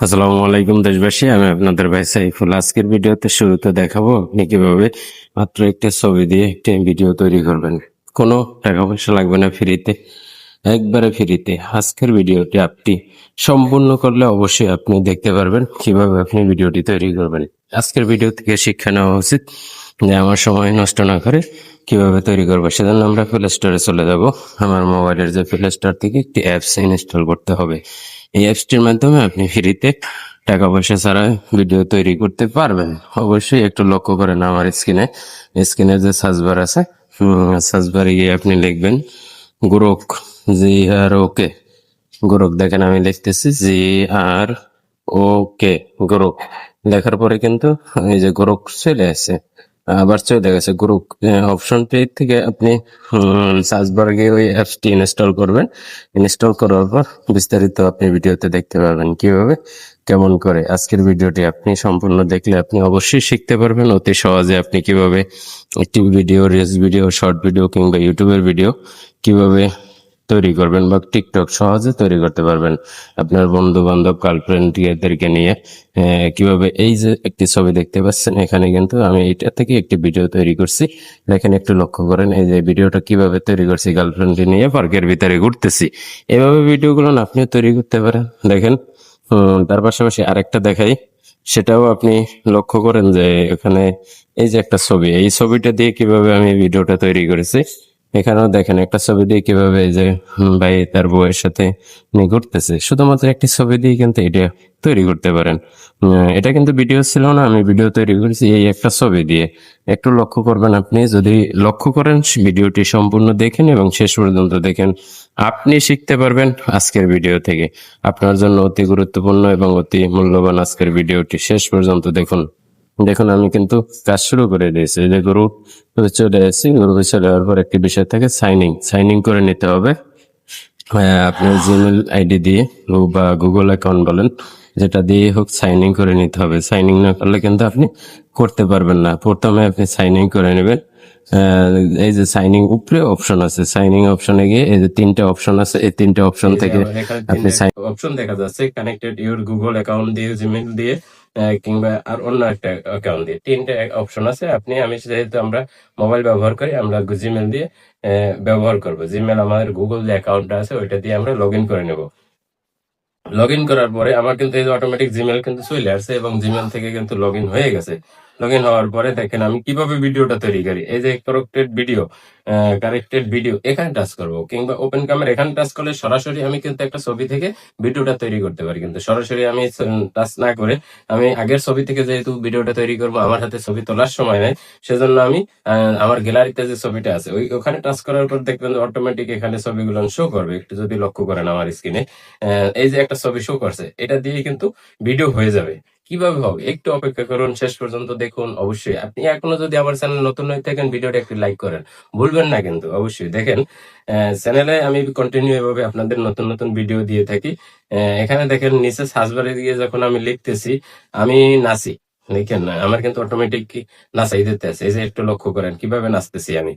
আসসালামু আলাইকুম দেশবাসী, আমি আপনাদের ভাই সাইফুল। আজকের ভিডিওতে শুরুতে দেখাবো আপনি কীভাবে মাত্র একটা ছবি দিয়ে একটা ভিডিও তৈরি করবেন। কোনো টাকা পয়সা লাগবে না ফ্রিতে, একবারে ফ্রিতে। আজকের ভিডিওটি আপনি সম্পূর্ণ করলে অবশ্যই আপনি দেখতে পারবেন কীভাবে আপনি ভিডিওটি তৈরি করবেন। আজকের ভিডিও থেকে শিক্ষা নেওয়া উচিত যে আমার সময় নষ্ট না করে কীভাবে তৈরি করব। সেজন্য আমরা প্লে স্টোরে চলে যাব। আমার মোবাইলের যে প্লে স্টোর থেকে একটি অ্যাপস ইনস্টল করতে হবে। এই অ্যাপসটির মাধ্যমে আপনি ফ্রিতে টাকা পয়সা ছাড়া ভিডিও তৈরি করতে পারবেন। অবশ্যই একটু লক্ষ্য করেন আমার স্ক্রিনে স্ক্রিনে যে সার্চ বার আছে সার্চ বারে গিয়ে আপনি লিখবেন, গোরক, জি আর ওকে গোরক, দেখেন আমি লিখতেছি, জি আর ওকে গোরক। লেখার পরে কিন্তু এই যে গোরক চলে আসে। আবার চলে গেছে গ্রুপ অপশন পে থেকে আপনি সার্চ গিয়ে ওই অ্যাপসটি ইনস্টল করবেন। ইনস্টল করার পর বিস্তারিত আপনি ভিডিওতে দেখতে পাবেন কীভাবে, কেমন করে আজকের ভিডিওটি আপনি সম্পূর্ণ দেখলে আপনি অবশ্যই শিখতে পারবেন। অতি সহজে আপনি কীভাবে একটি video reels video short video কিংবা ইউটিউবের ভিডিও কীভাবে তৈরি করবেন বা টিকটক সহজে তৈরি করতে পারবেন আপনার বন্ধু বান্ধব গার্লফ্রেন্ড এদেরকে নিয়ে কীভাবে এই যে একটি ছবি দেখতে পাচ্ছেন, এখানে কিন্তু আমি এটা থেকে একটি ভিডিও তৈরি করছি। এখানে একটু লক্ষ্য করেন, এই যে ভিডিওটা কীভাবে তৈরি করছি গার্লফ্রেন্ড নিয়ে পার্কের ভিতরে ঘুরতেছি। এভাবে ভিডিওগুলো আপনিও তৈরি করতে পারেন। দেখেন তার পাশাপাশি আরেকটা দেখাই। সেটাও আপনি লক্ষ্য করেন যে এখানে এই যে একটা ছবি, এই ছবিটা দিয়ে কীভাবে আমি ভিডিওটা তৈরি করেছি। এখানেও দেখেন, একটা ছবি দিয়ে কীভাবে যে ভাই তার বউয়ের সাথে ঘুরতেছে। শুধুমাত্র একটি ছবি দিয়ে কিন্তু এটা তৈরি করতে পারেন। এটা কিন্তু ভিডিও ছিল না, আমি ভিডিও তৈরি করেছি এই একটা ছবি দিয়ে। একটু লক্ষ্য করবেন আপনি, যদি লক্ষ্য করেন, ভিডিওটি সম্পূর্ণ দেখেন এবং শেষ পর্যন্ত দেখেন, আপনি শিখতে পারবেন আজকের ভিডিও থেকে। আপনার জন্য অতি গুরুত্বপূর্ণ এবং অতি মূল্যবান আজকের ভিডিওটি শেষ পর্যন্ত দেখুন। দেখুন আমি কিন্তু কাজ শুরু করে দিয়েছি। যে গরু চলে এসেছি। গরু চলে যাওয়ার পর একটি বিষয় থাকে সাইনিং সাইনিং করে নিতে হবে। আপনার জিমেল আইডি দিয়ে বা গুগল অ্যাকাউন্ট বলেন যেটা দিয়ে হোক সাইনিং করে নিতে হবে। সাইনিং না করলে কিন্তু আপনি করতে পারবেন না। প্রথমে আপনি সাইনিং করে নেবেন। এই যে সাইনিং উপরে অপশন আছে। সাইনিং অপশনে গিয়ে এই যে তিনটে অপশন আছে। এই তিনটে অপশন থেকে আপনি সাইন অপশন দেখা যাচ্ছে। কানেক্টেড ইউর গুগল অ্যাকাউন্ট দিয়ে জিমেল দিয়ে। কিংবা আর অন্য একটা অ্যাকাউন্ট দিয়ে। তিনটে অপশন আছে। আপনি, আমি যেহেতু আমরা মোবাইল ব্যবহার করি, আমরা জিমেল দিয়ে ব্যবহার করব। জিমেল আমাদের গুগল যে অ্যাকাউন্টটা আছে, ওইটা দিয়ে আমরা লগ করে নেব। লগ করার পরে আমার কিন্তু এই অটোমেটিক জিমেল কিন্তু চলে আসছে এবং জিমেল থেকে কিন্তু লগ হয়ে গেছে। লগ ইন হওয়ার পরে দেখেন আমি কীভাবে ভিডিওটা তৈরি করি। এই যে কারেক্টেড ভিডিও কারেক্টেড ভিডিও এখানে টাচ করব। কিংবা ওপেন ক্যামেরা এখানে টাচ করলে সরাসরি আমি কিন্তু একটা ছবি থেকে ভিডিওটা তৈরি করতে পারি কিন্তু। সরাসরি আমি টাচ না করে আমি আগের ছবি থেকে যেহেতু ভিডিওটা তৈরি করব, আমার হাতে ছবি তোলার সময় নাই, সেজন্য আমি আমার গ্যালারিতে যে ছবিটা আছে, ওই ওখানে টাচ করার পর দেখবেন অটোমেটিক এখানে ছবিগুলো শো করবে। একটু যদি লক্ষ্য করেন আমার স্ক্রিনে এই যে একটা ছবি শো করছে, এটা দিয়ে কিন্তু ভিডিও হয়ে যাবে। কীভাবে হবে? একটু অপেক্ষা করুন, শেষ পর্যন্ত দেখুন। অবশ্যই আপনি এখনও যদি আমার চ্যানেল নতুন হয়ে থাকেন, ভিডিওটা একটু লাইক করেন। ভুলবেন না কিন্তু, অবশ্যই। দেখেন চ্যানেলে আমি কন্টিনিউ এভাবে আপনাদের নতুন নতুন ভিডিও দিয়ে থাকি। এখানে দেখেন, নিচে সাজবারে দিয়ে যখন আমি লিখতেছি, আমি নাচি। লিখেন না আমার কিন্তু অটোমেটিক নাচাই দিতে আছে এই যে একটু লক্ষ্য করেন কীভাবে নাচতেছি আমি?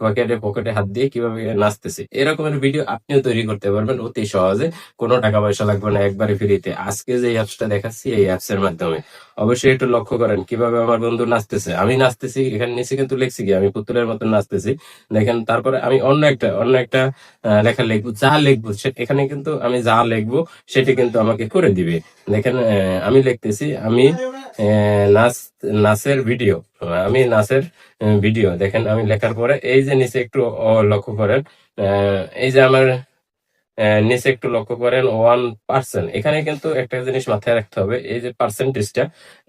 পকেটে পকেটে হাত দিয়ে কীভাবে নাচতেছি? এরকমের ভিডিও আপনিও তৈরি করতে পারবেন অতি সহজে। কোনো টাকা পয়সা লাগবে না একবারে ফ্রিতে আজকে যে অ্যাপসটা দেখাচ্ছি এই অ্যাপস এর মাধ্যমে। অবশ্যই একটু লক্ষ্য করেন কীভাবে আমার বন্ধু নাচতেছে। আমি নাচতেছি এখানে নিচে কিন্তু লিখছি কি আমি পুতুলের মতো নাচতেছি। দেখেন তারপরে আমি অন্য একটা অন্য একটা লেখা লিখব যা লিখব এখানে কিন্তু আমি যা লিখব সেটি কিন্তু আমাকে করে দিবে। দেখেন আমি লিখতেছি আমি আহ, নাচ নাচের ভিডিও আমি নাচের ভিডিও দেখেন আমি লেখার পরে এই যে নিচে একটু লক্ষ্য করেন এই যে আমার নিচে একটু লক্ষ্য করেন ওয়ান পার্সেন্ট এখানে কিন্তু একটা জিনিস মাথায় রাখতে হবে, এই যে পার্সেন্টেজটা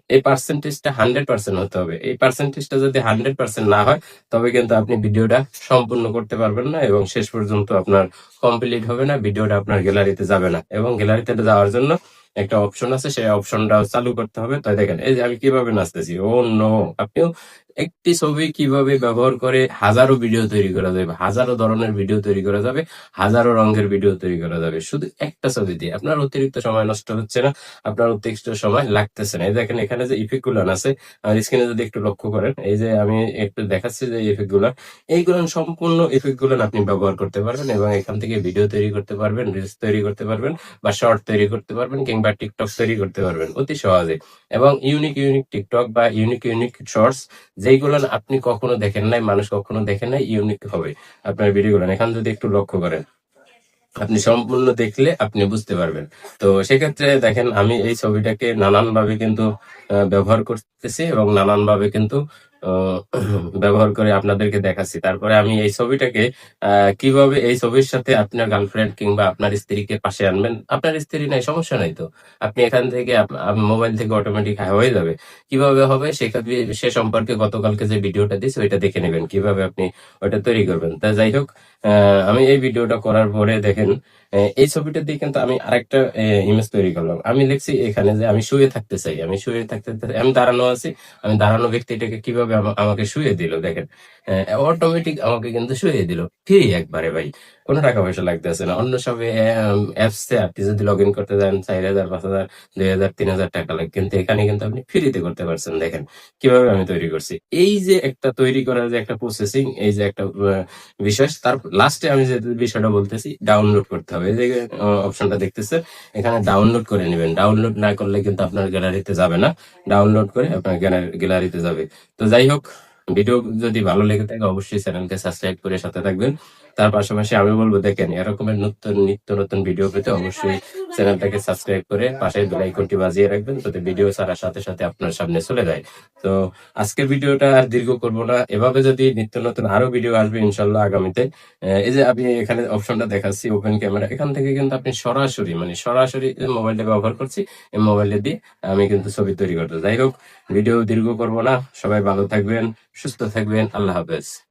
এই পার্সেন্টেজটা হান্ড্রেড পার্সেন্ট হতে হবে। এই পার্সেন্টেজটা যদি হান্ড্রেড পার্সেন্ট না হয়, তবে কিন্তু আপনি ভিডিওটা সম্পূর্ণ করতে পারবেন না এবং শেষ পর্যন্ত আপনার কমপ্লিট হবে না ভিডিওটা আপনার গ্যালারিতে যাবে না। এবং গ্যালারিতে যাওয়ার জন্য একটা অপশন আছে, সেই অপশনটা চালু করতে হবে। তাই দেখেন, এই যে আমি কীভাবে নাচতেছি? ও নো আপনিও একটি ছবি কীভাবে ব্যবহার করে হাজারো ভিডিও তৈরি করা যাবে, হাজারো ধরনের ভিডিও তৈরি করা যাবে, হাজারো রঙের ভিডিও তৈরি করা যাবে। শুধু একটা ছবি দিয়ে আপনার অতিরিক্ত সময় নষ্ট হচ্ছে না, আপনার অতিরিক্ত সময় লাগতেছে না। এই দেখেন, এখানে যে ইফেক্টগুলো আছে, আমার স্ক্রিনে যদি একটু লক্ষ্য করেন, এই যে আমি একটু দেখাচ্ছি যে ইফেক্টগুলো এইগুলো সম্পূর্ণ ইফেক্টগুলো আপনি ব্যবহার করতে পারবেন এবং এখান থেকে ভিডিও তৈরি করতে পারবেন রিলস তৈরি করতে পারবেন বা শর্ট তৈরি করতে পারবেন কিংবা টিকটক তৈরি করতে পারবেন অতি সহজে। এবং ইউনিক ইউনিক টিকটক বা ইউনিক ইউনিক শর্টস যেইগুলো আপনি কখনো দেখেন নাই, মানুষ কখনো দেখেন নাই ইউনিক হবে আপনার ভিডিওগুলো এখান যদি একটু লক্ষ্য করেন, আপনি সম্পূর্ণ দেখলে আপনি বুঝতে পারবেন। তো সেক্ষেত্রে দেখেন, আমি এই ছবিটাকে নানান ভাবে কিন্তু ব্যবহার করতেছি এবং নানান ভাবে কিন্তু ব্যবহার করে আপনাদেরকে দেখাচ্ছি। তারপরে আমি এই ছবিটাকে কীভাবে এই ছবির সাথে আপনার গার্লফ্রেন্ড কিংবা আপনার স্ত্রীকে পাশে আনবেন? আপনার স্ত্রী নাই, সমস্যা নাই তো? আপনি এখান থেকে মোবাইল থেকে অটোমেটিক হয়ে যাবে। কীভাবে হবে? সে সম্পর্কে গতকালকে যে ভিডিওটা দিয়েছি, ওইটা দেখে নেবেন। কীভাবে আপনি ওইটা তৈরি করবেন? তা যাই হোক আমি এই ভিডিওটা করার পরে দেখেন এই ছবিটা দিয়ে কিন্তু আমি আরেকটা ইমেজ তৈরি করলাম। আমি লিখছি এখানে যে আমি শুয়ে থাকতে চাই। আমি শুয়ে থাকতে আমি দাঁড়ানো আছি। আমি দাঁড়ানো ব্যক্তিটাকে কীভাবে আমা- আমাকে শুয়ে দিল, দেখেন। অটোমেটিক আমাকে কিন্তু শুয়ে দিল। ফ্রি একবারে ভাই? কোনো টাকা পয়সা লাগতেছে না। অন্য সব অ্যাপসে আপনি যদি লগ ইন করতে যান, চার হাজার, পাঁচ হাজার, দুই হাজার, তিন হাজার টাকা লাগে। কিন্তু এখানে কিন্তু আপনি ফ্রিতে করতে পারছেন। দেখেন, কীভাবে আমি তৈরি করছি। এই যে একটা তৈরি করার যে একটা প্রসেসিং এই যে একটা বিষয় তার লাস্টে আমি যে বিষয়টা বলতেছি ডাউনলোড করতে হবে। এই যে অপশনটা দেখতেছেন, এখানে ডাউনলোড করে নেবেন। ডাউনলোড না করলে কিন্তু আপনার গ্যালারিতে যাবে না। ডাউনলোড করে আপনার গ্যালারিতে যাবে। তো যাই হোক ভিডিও যদি ভালো লেগে থাকে, অবশ্যই চ্যানেলকে সাবস্ক্রাইব করে সাথে থাকবেন। তার পাশাপাশি আমি বলব দেখেন এরকমের নতুন নিত্য নতুন ভিডিও পেতে অবশ্যই চ্যানেলটাকে সাবস্ক্রাইব করে পাশে বেল আইকনটি বাজিয়ে রাখবেন যাতে ভিডিও ছাড়ার সাথে সাথে আপনার সামনে চলে যায়। তো আজকের ভিডিওটা আর দীর্ঘ করব না। এভাবে যদি নিত্য নতুন আরও ভিডিও আসবে ইনশাল্লাহ আগামীতে এই যে আমি এখানে অপশনটা দেখাচ্ছি ওপেন ক্যামেরা এখান থেকে কিন্তু আপনি সরাসরি মানে সরাসরি মোবাইলটা ব্যবহার করছি এই মোবাইলটা দিয়ে আমি কিন্তু ছবি তৈরি করতে যাই হোক। ভিডিও দীর্ঘ করব না। সবাই ভালো থাকবেন সুস্থ থাকবেন। আল্লাহ হাফেজ।